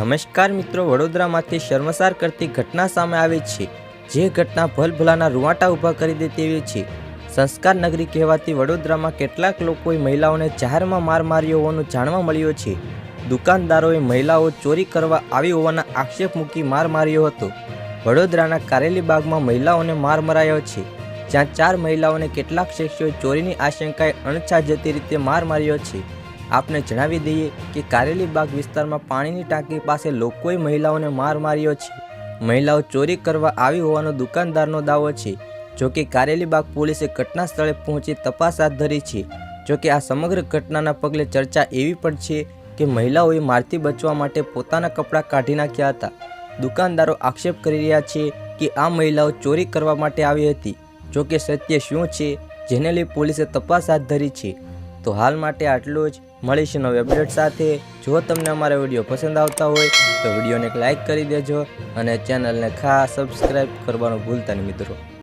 નમસ્કાર મિત્રો, વડોદરામાંથી શર્મસાર કરતી ઘટના સામે આવી છે. જે ઘટના ભલભલાના રૂવાટા ઊભા કરી દે તેવી છે. સંસ્કાર નગરી કહેવાતી વડોદરામાં કેટલાક લોકોએ મહિલાઓને જાહેરમાં માર માર્યો હોવાનું જાણવા મળ્યું છે. દુકાનદારોએ મહિલાઓ ચોરી કરવા આવી હોવાના આક્ષેપ મૂકી માર માર્યો હતો. વડોદરાના કારેલી બાગમાં મહિલાઓને માર મરાયો છે. જ્યાં ચાર મહિલાઓને કેટલાક શખ્સોએ ચોરીની આશંકાએ અણછાજતી રીતે માર માર્યો છે. આપને જણાવી દઈએ કે કારેલી બાગ વિસ્તારમાં પાણીની ટાંકી પાસે લોકોએ મહિલાઓને માર માર્યો છે. મહિલાઓ ચોરી કરવા આવી હોવાનો દુકાનદારનો દાવો છે. જોકે કારેલીબાગ પોલીસે ઘટના સ્થળે પહોંચી તપાસ હાથ ધરી છે. જોકે આ સમગ્ર ઘટનાના પગલે ચર્ચા એવી પણ છે કે મહિલાઓએ મારથી બચવા માટે પોતાના કપડાં કાઢી નાખ્યા હતા. દુકાનદારો આક્ષેપ કરી રહ્યા છે કે આ મહિલાઓ ચોરી કરવા માટે આવી હતી. જોકે સત્ય શું છે, જેને લઈ પોલીસે તપાસ હાથ ધરી છે. તો હાલ માટે આટલું જ. મળીશું નવી અપડેટ સાથે. જો તમને અમારા વીડિયો પસંદ આવતા હોય, તો વિડીયોને એક લાઇક કરી દેજો અને ચેનલને ખાસ સબસ્ક્રાઈબ કરવાનું ભૂલતા નહીં મિત્રો.